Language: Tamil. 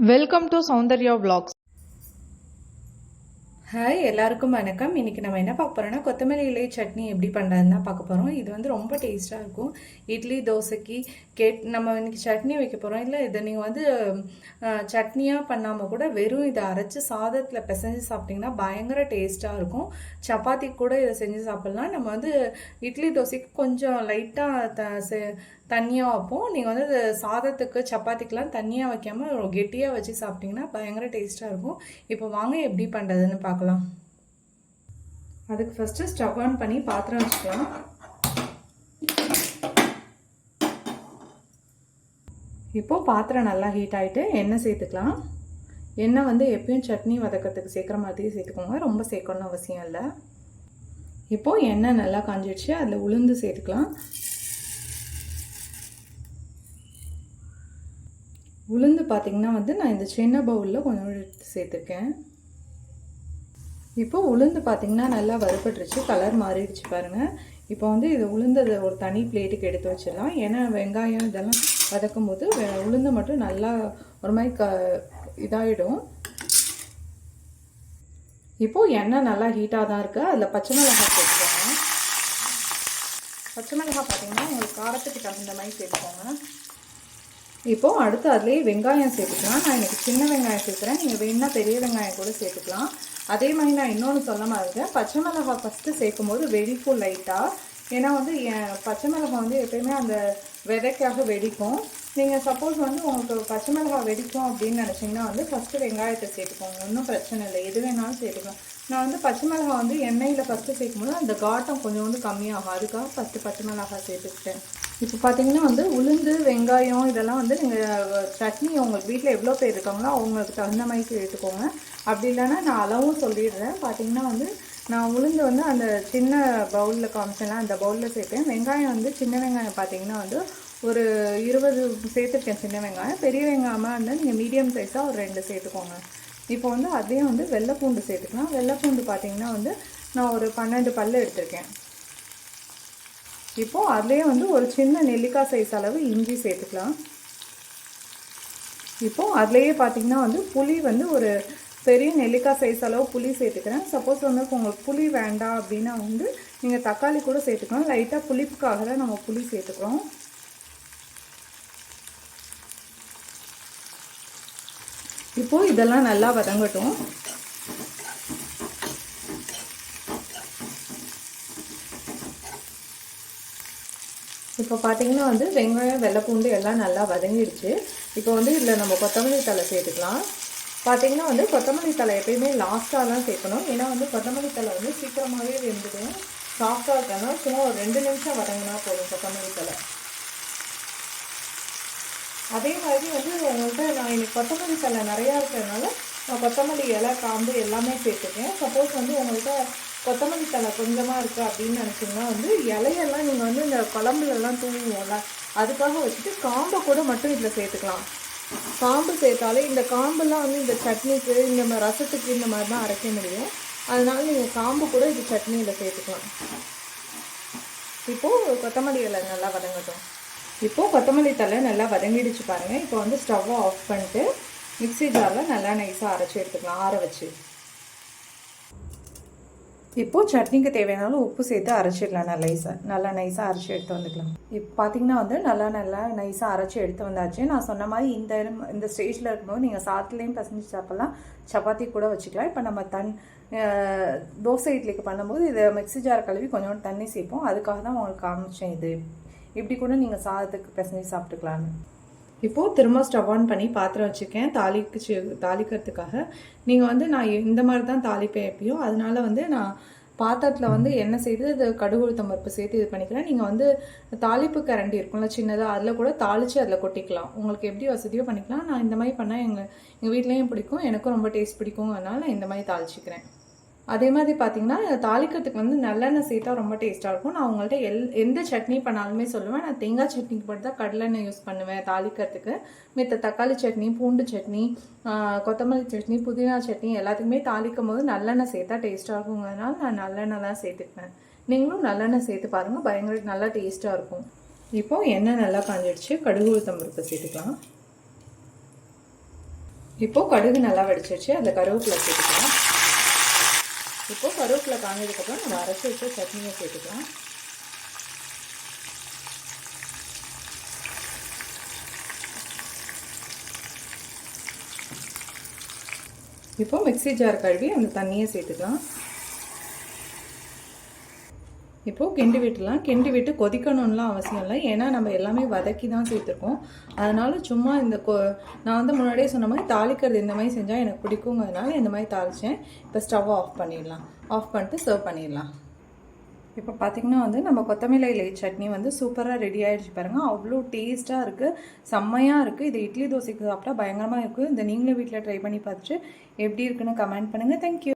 Welcome to Soundarya vlogs. Hi எல்லாருக்கும் வணக்கம். இன்னைக்கு நம்ம என்ன பார்க்க போறோம்னா கொத்தமல்லி இலை சட்னி எப்படி பண்ணுறதுன்னு தான் பார்க்க போகிறோம் இது வந்து ரொம்ப டேஸ்ட்டாக இருக்கும். இட்லி தோசைக்கு கேட் நம்ம இன்னைக்கு சட்னி வைக்க போகிறோம் இல்லை இதை நீங்கள் வந்து சட்னியாக பண்ணாமல் கூட வெறும் இதை அரைச்சி சாதத்தில் பிசைஞ்சு சாப்பிட்டிங்கன்னா பயங்கர டேஸ்ட்டாக இருக்கும். சப்பாத்தி கூட இதை செஞ்சு சாப்பிட்லாம். நம்ம வந்து இட்லி தோசைக்கு கொஞ்சம் லைட்டாக த செ- தண்ணியாக வைப்போம். நீங்கள் வந்து இது சாதத்துக்கு சப்பாத்திக்கெலாம் தண்ணியாக வைக்காமல் கெட்டியாக வச்சு சாப்பிட்டிங்கன்னா பயங்கர டேஸ்ட்டாக இருக்கும். இப்போ வாங்க எப்படி பண்ணுறதுன்னு பார்க்கலாம். அதுக்கு ஃபஸ்ட்டு ஸ்டவ் ஆன் பண்ணி பாத்திரம் வச்சுக்கலாம். இப்போது பாத்திரம் நல்லா ஹீட் ஆகிட்டு எண்ணெய் சேர்த்துக்கலாம். எண்ணெய் வந்து எப்பயும் சட்னி வதக்கிறதுக்கு சேர்க்குற மாதிரி சேர்த்துக்கோங்க. ரொம்ப சேர்க்கணும்னு அவசியம் இல்லை. இப்போது எண்ணெய் நல்லா காஞ்சிடுச்சு. அதில் உளுந்து சேர்த்துக்கலாம். உளுந்து பார்த்திங்கன்னா வந்து நான் இந்த சின்ன பவுலில் கொஞ்சம் எடுத்து சேர்த்துருக்கேன். இப்போ உளுந்து பார்த்திங்கன்னா நல்லா வறுபட்டுருச்சு கலர் மாறிடுச்சு பாருங்கள் இப்போ வந்து இது உளுந்ததை ஒரு தனி பிளேட்டுக்கு எடுத்து வச்சிடலாம். ஏன்னா வெங்காயம் இதெல்லாம் வதக்கும் போது வெ- உளுந்து மட்டும் நல்லா ஒரு மாதிரி க இதாகிடும் இப்போது எண்ணெய் நல்லா ஹீட்டாக தான் இருக்குது அதில் பச்சை மிளகாய் சேர்த்துக்கோங்க. பச்சை மிளகாய் பார்த்தீங்கன்னா உங்களுக்கு காரத்துக்கு தகுந்த மாதிரி சேர்த்துக்கோங்க. இப்போது அடுத்து அதுலேயே வெங்காயம் சேர்த்துக்கலாம். நான் எனக்கு சின்ன வெங்காயம் சேர்க்குறேன். நீங்கள் வேணுன்னா பெரிய வெங்காயம் கூட சேர்த்துக்கலாம். அதே மாதிரி நான் இன்னொன்று சொல்ல மாதிரி பச்சை மிளகாய் ஃபஸ்ட்டு சேர்க்கும் போது வெடிக்கும் லைட்டாக ஏன்னா வந்து என் பச்சை மிளகாய் வந்து எப்பயுமே அந்த விதைக்காக வெடிக்கும். நீங்கள் சப்போஸ் வந்து உங்களுக்கு பச்சை மிளகாய் வெடிக்கும் அப்படின்னு நினச்சிங்கன்னா வந்து ஃபஸ்ட்டு வெங்காயத்தை சேர்த்துக்கோங்க. ஒன்றும் பிரச்சனை இல்லை. எது வேணாலும் சேர்த்துக்கலாம். நான் வந்து பச்சை மிளகாய் வந்து எண்ணெயில் ஃபஸ்ட்டு சேர்க்கும்போது அந்த காட்டம் கொஞ்சம் வந்து கம்மியாகும். அதுக்காக ஃபஸ்ட்டு பச்சை மிளகாய் சேர்த்துக்கிட்டேன். இப்போ பார்த்தீங்கன்னா வந்து உளுந்து வெங்காயம் இதெல்லாம் வந்து நீங்கள் சட்னி உங்களுக்கு வீட்டில் எவ்வளோ பேர் இருக்காங்களோ அவங்களுக்கு தகுந்த மாதிரி எடுத்துக்கோங்க. அப்படி இல்லைன்னா நான் அளவும் சொல்லிடுறேன். பார்த்தீங்கன்னா வந்து நான் உளுந்து வந்து அந்த சின்ன பவுலில் காமிச்சேன்ல அந்த பவுலில் சேர்த்தேன் வெங்காயம் வந்து சின்ன வெங்காயம் பார்த்தீங்கன்னா வந்து ஒரு இருபது சேர்த்துருக்கேன் சின்ன வெங்காயம். பெரிய வெங்காயமாக இருந்தால் நீங்கள் மீடியம் சைஸாக ஒரு ரெண்டு சேர்த்துக்கோங்க. இப்போ வந்து அதையும் வந்து வெள்ளைப்பூண்டு சேர்த்துக்கலாம். வெள்ளைப்பூண்டு பார்த்தீங்கன்னா வந்து நான் ஒரு பன்னெண்டு பல்லு எடுத்திருக்கேன். இப்போது அதுலேயே வந்து ஒரு சின்ன நெல்லிக்காய் சைஸ் அளவு இஞ்சி சேர்த்துக்கலாம். இப்போது அதுலேயே பார்த்தீங்கன்னா வந்து புளி வந்து ஒரு பெரிய நெல்லிக்காய் சைஸ் அளவு புளி சேர்த்துக்கிறேன். சப்போஸ் வந்து இப்போ உங்களுக்கு புளி வேண்டாம் அப்படின்னா வந்து நீங்கள் தக்காளி கூட சேர்த்துக்கலாம். லைட்டாக புளிப்புக்காக தான் நம்ம புளி சேர்த்துக்கிறோம். இப்போது இதெல்லாம் நல்லா வதங்கட்டும். இப்போ பார்த்தீங்கன்னா வந்து வெங்காயம் வெள்ளைப்பூண்டு எல்லாம் நல்லா வதங்கிடுச்சு. இப்போ வந்து இதில் நம்ம கொத்தமல்லி தழை சேர்த்துக்கலாம். பார்த்தீங்கன்னா வந்து கொத்தமல்லி தழை எப்பயுமே லாஸ்ட்டாக தான் சேர்க்கணும். ஏன்னா வந்து கொத்தமல்லி தழை வந்து சீக்கிரமாகவே வெந்துடும். சாஃப்டாக இருக்கணும் சும்மா ஒரு ரெண்டு நிமிஷம் வதங்கினா போதும் கொத்தமல்லி தழை. அதே மாதிரி வந்து உங்கள்கிட்ட நான் இன்னைக்கு கொத்தமல்லி தழை நிறையா இருக்கிறதுனால நான் கொத்தமல்லி இலை காம்பு எல்லாமே சேர்த்துக்கேன் சப்போஸ் வந்து உங்கள்கிட்ட கொத்தமல்லி தழை கொஞ்சமாக இருக்குது அப்படின்னு நினச்சிங்கன்னா வந்து இலையெல்லாம் நீங்கள் வந்து இந்த குழம்புலலாம் தூங்குவோம்ல அதுக்காக வச்சுட்டு காம்பை கூட மட்டும் இதில் சேர்த்துக்கலாம். காம்பு சேர்த்தாலே இந்த காம்பெல்லாம் வந்து இந்த சட்னிக்கு இந்த மாதிரி ரசத்துக்கு இந்த மாதிரி தான் அரைக்க முடியும். அதனால நீங்கள் காம்பு கூட இது சட்னியில் சேர்த்துக்கலாம். இப்போது கொத்தமல்லி இலை நல்லா வதங்கட்டும். இப்போது கொத்தமல்லி தழை நல்லா வதங்கிடுச்சு பாருங்கள் இப்போ வந்து ஸ்டவ்வை ஆஃப் பண்ணிட்டு மிக்ஸி ஜாரில் நல்லா நைஸாக அரைச்சி எடுத்துக்கலாம் ஆற வச்சு. இப்போது சட்னிக்கு தேவையானாலும் உப்பு சேர்த்து அரைச்சிடலாம் நல்லா நைஸாக நல்லா நைஸாக அரைச்சி எடுத்து வந்துக்கலாம். இப்போ பார்த்தீங்கன்னா வந்து நல்லா நல்லா நைஸாக அரைச்சி எடுத்து வந்தாச்சு. நான் சொன்ன மாதிரி இந்த இடம்- இந்த ஸ்டேஜில் இருக்கும்போது நீங்கள் சாத்துலேயும் பசஞ்சு சாப்பிட்லாம். சப்பாத்தி கூட வச்சுக்கலாம். இப்போ நம்ம தன் தோசை இட்லிக்கு பண்ணும்போது இதை மிக்ஸி ஜார் கழுவி கொஞ்சோண்டு தண்ணி சேர்ப்போம். அதுக்காக தான் உங்களுக்கு காமிச்சேன் இது. இப்படி கூட நீங்கள் சாதத்துக்கு பிசைஞ்சு சாப்பிட்டுக்கலான்னு இப்போது திரும்ப ஸ்டவ் ஆன் பண்ணி பாத்திரம் வச்சுருக்கேன். தாளிக்கு தாளிக்கிறதுக்காக. நீங்கள் வந்து நான் இந்த மாதிரி தான் தாளிப்பேன் எப்பயும் அதனால வந்து நான் பாத்திரத்தில் வந்து எண்ணெய் சேர்த்து இது கடுகு உளுத்தம் பருப்பு சேர்த்து இது பண்ணிக்கிறேன். நீங்கள் வந்து தாளிப்பு கரண்டி இருக்கும்ல சின்னதாக அதில் கூட தாளித்து அதில் கொட்டிக்கலாம். உங்களுக்கு எப்படி வசதியோ பண்ணிக்கலாம். நான் இந்த மாதிரி பண்ணால் எங்கள் எங்கள் வீட்லேயும் பிடிக்கும் எனக்கும் ரொம்ப டேஸ்ட் பிடிக்கும் அதனால நான் இந்த மாதிரி தாளிச்சிக்கிறேன். அதே மாதிரி பார்த்தீங்கன்னா தாளிக்கிறதுக்கு வந்து நல்லெண்ணெய் சேர்த்தா ரொம்ப டேஸ்ட்டாக இருக்கும். நான் உங்கள்கிட்ட எல் எந்த சட்னி பண்ணாலுமே சொல்லுவேன். நான் தேங்காய் சட்னிக்கு மட்டும் தான் கடலெண்ணெய் யூஸ் பண்ணுவேன் தாளிக்கிறதுக்கு. மித்த தக்காளி சட்னி பூண்டு சட்னி கொத்தமல்லி சட்னி புதினா சட்னி எல்லாத்துக்குமே தாளிக்கும் போது நல்லெண்ணெய் சேர்த்தா டேஸ்ட்டாக இருக்குங்கிறதுனால நான் நல்லெண்ணெய் தான் சேர்த்துக்குவேன். நீங்களும் நல்லெண்ணெய் சேர்த்து பாருங்கள் பயங்கர நல்லா டேஸ்ட்டாக இருக்கும். இப்போது எண்ணெய் நல்லா காஞ்சிடுச்சு. கடுகு உளுத்தம் பருப்பு சேர்த்துக்கலாம். இப்போது கடுகு நல்லா வெடிச்சிருச்சு. அந்த கருவேப்பிலை சேர்த்துக்கலாம். இப்போது கருவேப்பிலை காஞ்சதுக்கப்புறம் நம்ம அரைச்சி வச்ச சட்னியை சேர்த்துக்கலாம். இப்போ மிக்ஸி ஜார் கழுவி அந்த தண்ணியை சேர்த்துக்கலாம். இப்போது கிண்டி விட்டுலாம் கிண்டி விட்டு கொதிக்கணும்லாம் அவசியம் இல்லை. ஏன்னா நம்ம எல்லாமே வதக்கி தான் சேர்த்துருக்கோம். அதனால் சும்மா இந்த கொ நான் வந்து முன்னாடியே சொன்ன மாதிரி தாளிக்கிறது இந்த மாதிரி செஞ்சால் எனக்கு பிடிக்குங்கிறதுனால இந்த மாதிரி தாளித்தேன் இப்போ ஸ்டவ் ஆஃப் பண்ணிடலாம். ஆஃப் பண்ணிட்டு சர்வ் பண்ணிடலாம். இப்போ பார்த்தீங்கன்னா வந்து நம்ம கொத்தமல்லி இலை சட்னி வந்து சூப்பராக ரெடி ஆகிடுச்சு பாருங்கள் அவ்வளோ டேஸ்ட்டாக இருக்குது செம்மையாக இருக்குது இது இட்லி தோசைக்கு சாப்பிட்டா பயங்கரமாக இருக்குது இந்த நீங்களும் வீட்டில் ட்ரை பண்ணி பார்த்துட்டு எப்படி இருக்குன்னு கமெண்ட் பண்ணுங்கள் தேங்க்யூ